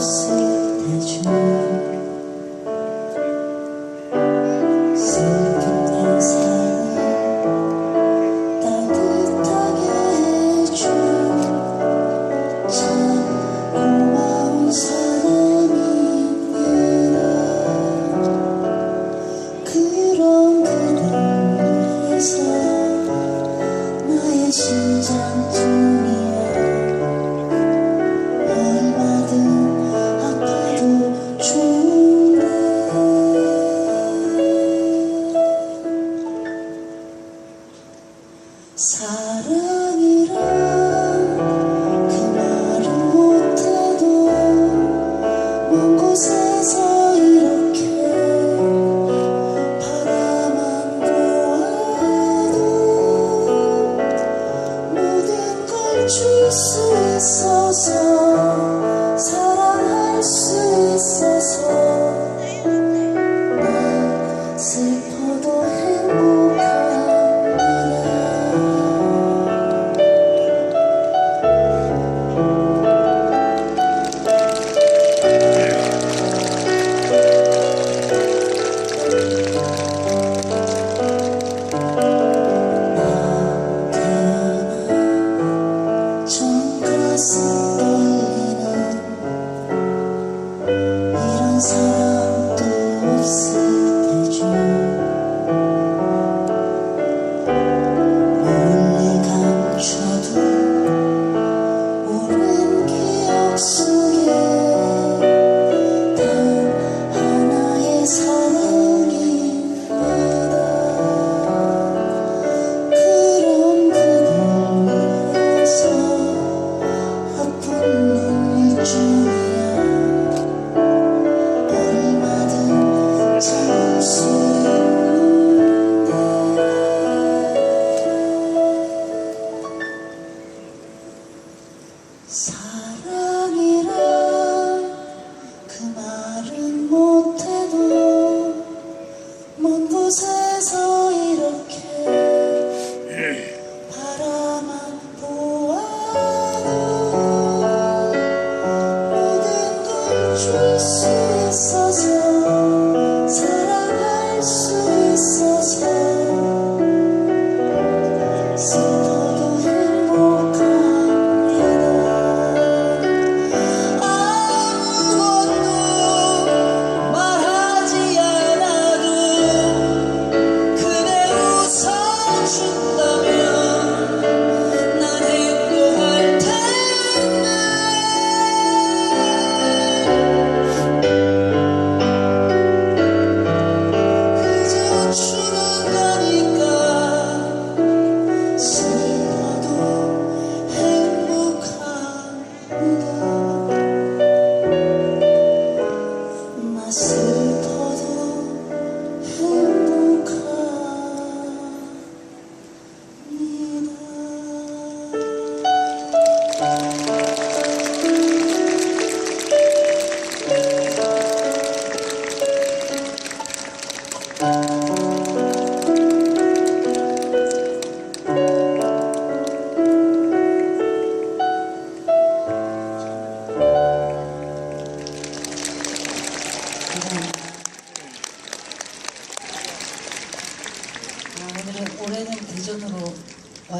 você. see.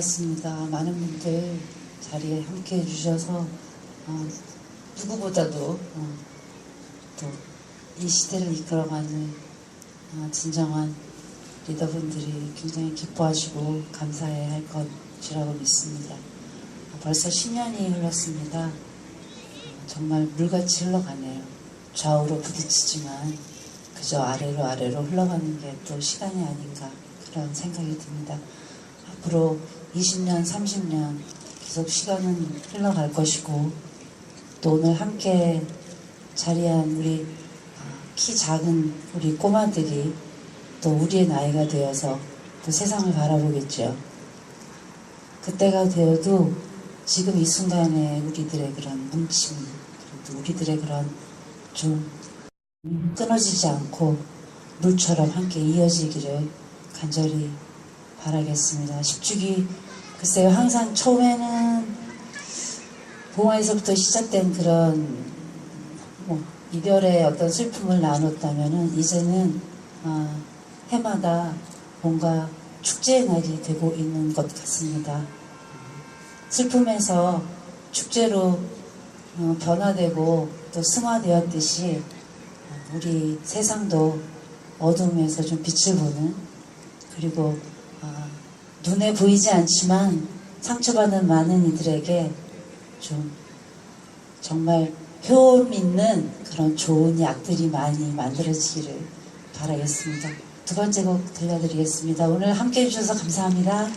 왔습니다. 많은 분들 자리에 함께 해주셔서 어, 누구보다도 어, 또이 시대를 이끌어가는 어, 진정한 리더분들이 굉장히 기뻐하시고 감사해 할 것이라고 믿습니다. 아, 벌써 10년이 흘렀습니다. 어, 정말 물같이 흘러가네요. 좌우로 부딪히지만 그저 아래로 아래로 흘러가는 게 또 시간이 아닌가 그런 생각이 듭니다. 앞으로 20년, 30년 계속 시간은 흘러갈 것이고 또 오늘 함께 자리한 우리 어, 키 작은 우리 꼬마들이 또 우리의 나이가 되어서 또 세상을 바라보겠죠. 그때가 되어도 지금 이 순간에 우리들의 그런 뭉침, 그리고 또 우리들의 그런 좀 끊어지지 않고 물처럼 함께 이어지기를 간절히 바라겠습니다. 10주기 글쎄요 항상 처음에는 봉화에서부터 시작된 그런 뭐 이별의 어떤 슬픔을 나눴다면은 이제는 아, 해마다 뭔가 축제의 날이 되고 있는 것 같습니다. 슬픔에서 축제로 어, 변화되고 또 승화되었듯이 어, 우리 세상도 어둠에서 좀 빛을 보는 그리고 어, 눈에 보이지 않지만 상처받는 많은 이들에게 좀 정말 효험 있는 그런 좋은 약들이 많이 만들어지기를 바라겠습니다. 두 번째 곡 들려드리겠습니다. 오늘 함께 해주셔서 감사합니다.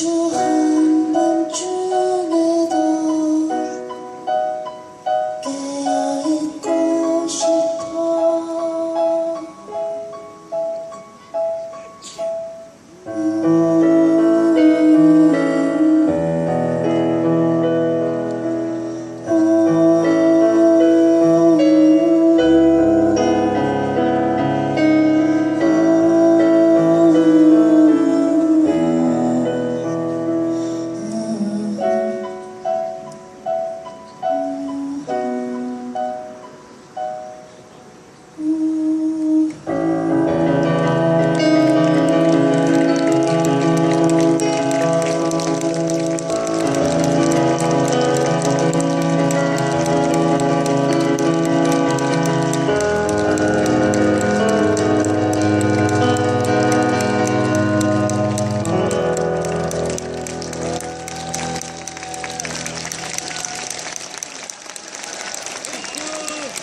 you